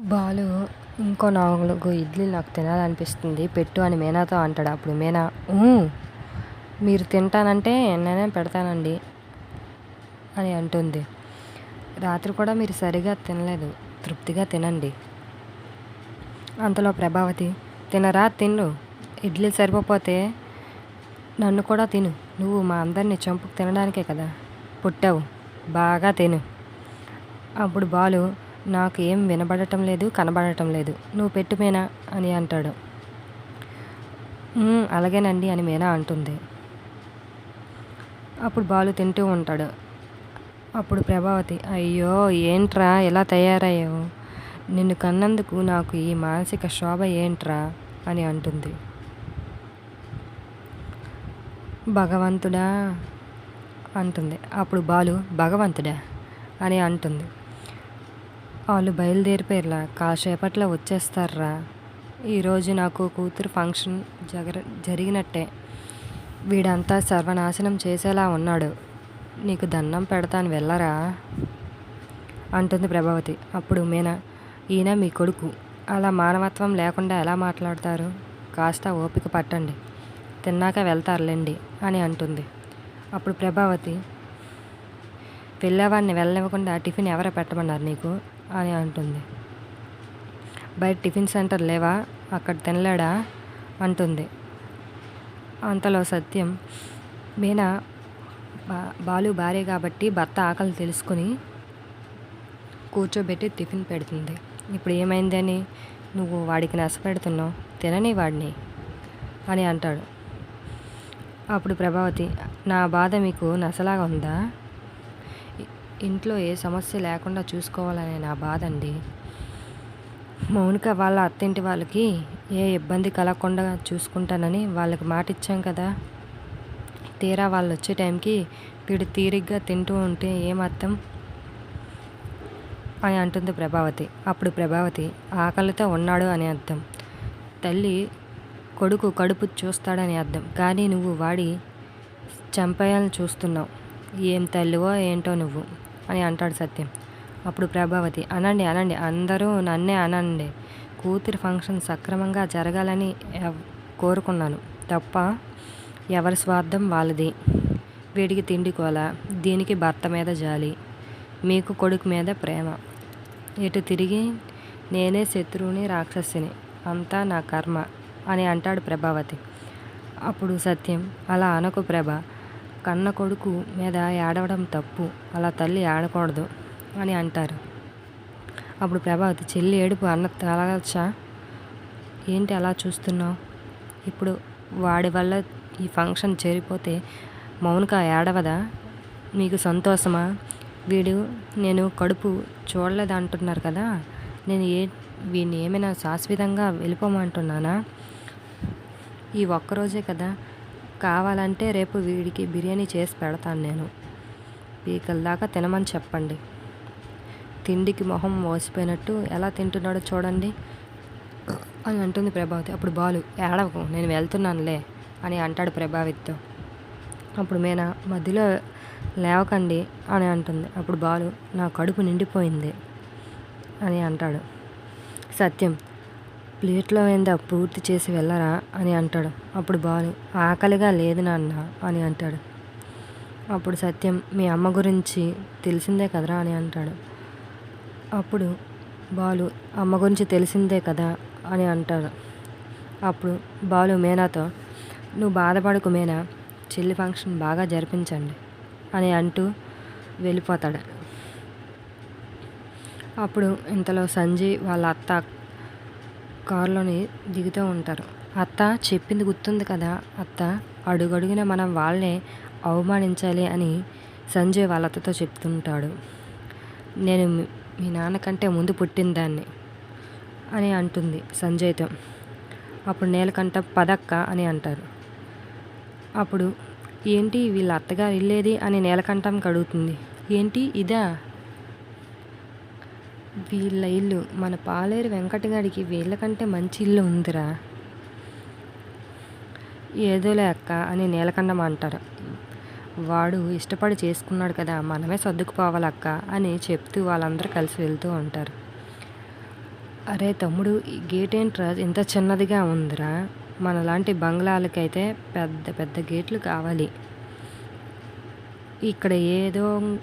బాలు ఇంకో నాలుగు ఇడ్లీ నాకు తినాలనిపిస్తుంది. పెట్టు అని మీనాతో అంటాడు. అప్పుడు మీనా మీరు తింటానంటే నేనే పెడతానండి అని అంటుంది. రాత్రి కూడా మీరు సరిగా తినలేదు. తృప్తిగా తినండి. అంతలో ప్రభావతి తినరా? తిను ఇడ్లీ సరిపోతే నన్ను కూడా తిను. నువ్వు మా అందరినీ చంపుకు తినడానికే కదా. పుట్టావు. బాగా తిను. అప్పుడు బాలు నాకు ఏం వినబడటం లేదు కనబడటం లేదు. నువ్వు పెట్టు మీనా? అని అంటాడు. అలాగేనండి అని మీనా అంటుంది. అప్పుడు బాలు తింటూ ఉంటాడు. అప్పుడు ప్రభావతి అయ్యో ఏంట్రా? ఎలా తయారయ్యావు? నిన్ను కన్నందుకు నాకు ఈ మానసిక శోభ ఏంట్రా? అని అంటుంది. భగవంతుడా? అంటుంది. అప్పుడు బాలు భగవంతుడా? అని అంటుంది. వాళ్ళు బయలుదేరిపోయారులా కాసేపట్లో వచ్చేస్తారా ఈరోజు నాకు కూతురు ఫంక్షన్ జగర జరిగినట్టే. వీడంతా సర్వనాశనం చేసేలా ఉన్నాడు. నీకు దండం పెడతాను వెళ్ళరా? అంటుంది ప్రభావతి. అప్పుడు మీనా ఈయన మీ కొడుకు. అలా మానవత్వం లేకుండా ఎలా మాట్లాడతారు? కాస్త ఓపిక పట్టండి. తిన్నాక వెళ్తారులేండి అని అంటుంది. అప్పుడు ప్రభావతి వెళ్ళేవాడిని వెళ్ళనివ్వకుండా టిఫిన్ ఎవరు పెట్టమన్నారు నీకు? అని అంటుంది. బయట టిఫిన్ సెంటర్ లేవా? అక్కడ తినలేడా? అంటుంది. అంతలో సత్యం మీనా బా బాలు భార్య కాబట్టి భర్త ఆకలి తెలుసుకుని కూర్చోబెట్టి టిఫిన్ పెడుతుంది. ఇప్పుడు ఏమైందని నువ్వు వాడికి నష్టపెడుతున్నావు తినని వాడిని అని అంటాడు. అప్పుడు ప్రభావతి నా బాధ మీకు నసలాగా ఉందా? ఇంట్లో ఏ సమస్య లేకుండా చూసుకోవాలనే నా బాధ అండి మౌనిక వాళ్ళ అత్తింటి వాళ్ళకి ఏ ఇబ్బంది కలగకుండా చూసుకుంటానని వాళ్ళకి మాట ఇచ్చాం కదా. తీరా వాళ్ళు వచ్చే టైంకి వీడు తీరిగ్గా తింటూ ఉంటే ఏమర్థం? అని అంటుంది ప్రభావతి. అప్పుడు ప్రభావతి ఆకలితో ఉన్నాడు అని అర్థం. తల్లి కొడుకు కడుపు చూస్తాడని అర్థం. కానీ నువ్వు వాడి చంపేయాలని చూస్తున్నావు. ఏం తల్లివో ఏంటో నువ్వు. అని అంటాడు సత్యం. అప్పుడు ప్రభావతి అనండి అనండి అందరూ నన్నే అనండి. కూతురి ఫంక్షన్ సక్రమంగా జరగాలని కోరుకున్నాను. తప్ప ఎవరి స్వార్థం వాళ్ళది. వీడికి తిండి కోల దీనికి భర్త మీద జాలి మీకు కొడుకు మీద ప్రేమ. ఇటు తిరిగి నేనే శత్రువుని రాక్షసిని అంతా నా కర్మ అని అంటాడు ప్రభావతి. అప్పుడు సత్యం అలా అనకు ప్రభ కన్న కొడుకు మీద ఏడవడం తప్పు. అలా తల్లి ఏడకూడదు అని అంటారు. అప్పుడు ప్రభావతి చెల్లి ఏడుపు అన్న తలగచ్చా ఏంటి అలా చూస్తున్నావు? ఇప్పుడు వాడి వల్ల ఈ ఫంక్షన్ చేరిపోతే మౌనిక ఏడవదా? మీకు సంతోషమా? వీడు నేను కడుపు చూడలేదు అంటున్నారు కదా? నేను ఏ వీడిని ఏమైనా శాశ్వతంగా వెళ్ళిపోమంటున్నానా? ఈ ఒక్కరోజే కదా కావాలంటే రేపు వీడికి బిర్యానీ చేసి పెడతాను నేను. పీకల దాకా తినమని చెప్పండి. తిండికి మొహం మోసిపోయినట్టు ఎలా తింటున్నాడో చూడండి. అని అంటుంది ప్రభావతి. అప్పుడు బాలు ఏడవకు నేను వెళ్తున్నానులే అని అంటాడు ప్రభావిత్తో. అప్పుడు మీనా మధ్యలో లేవకండి అని అంటుంది. అప్పుడు బాలు నా కడుపు నిండిపోయింది అని అంటాడు. సత్యం ప్లేట్లో ఏందా పూర్తి చేసి వెళ్ళరా అని అంటాడు. అప్పుడు బాలు ఆకలిగా లేదు నాన్న అని అంటాడు. అప్పుడు సత్యం మీ అమ్మ గురించి తెలిసిందే కదరా అని అంటాడు. అప్పుడు బాలు అమ్మ గురించి తెలిసిందే కదా అని అంటాడు. అప్పుడు బాలు మేనాతో నువ్వు బాధపడకు మీనా చెల్లి ఫంక్షన్ బాగా జరిపించండి అని అంటూ వెళ్ళిపోతాడు. అప్పుడు ఇంతలో సంజయ్ వాళ్ళ అత్త కారులోని దిగుతూ ఉంటారు. అత్త చెప్పింది గుర్తుంది కదా? అత్త అడుగడుగున మనం వాళ్ళనే అవమానించాలి అని సంజయ్ వాళ్ళ అత్తతో చెప్తుంటాడు. నేను మీ- మీ నాన్నకంటే ముందు పుట్టిన దాన్ని అని అంటుంది సంజయ్తో. అప్పుడు నేలకంట పదక్క అని అంటారు. అప్పుడు ఏంటి వీళ్ళ అత్తగారు ఇల్లేది? అని నేలకంఠంకి అడుగుతుంది ఏంటి ఇదా? వీళ్ళ ఇల్లు మన పాలేరు వెంకటగాడికి వీళ్ళకంటే మంచి ఇల్లు ఉందిరా. ఏదోలే అక్క అని నీలకండం అంటారు. వాడు ఇష్టపడి చేసుకున్నాడు కదా మనమే సర్దుకుపోవాలక్క అని చెప్తూ వాళ్ళందరూ కలిసి వెళ్తూ ఉంటారు. అరే తమ్ముడు ఈ గేట్ ఏంట్రా ఇంత చిన్నదిగా ఉందిరా. మనలాంటి బంగ్లాలకైతే పెద్ద పెద్ద గేట్లు కావాలి. ఇక్కడ ఏదో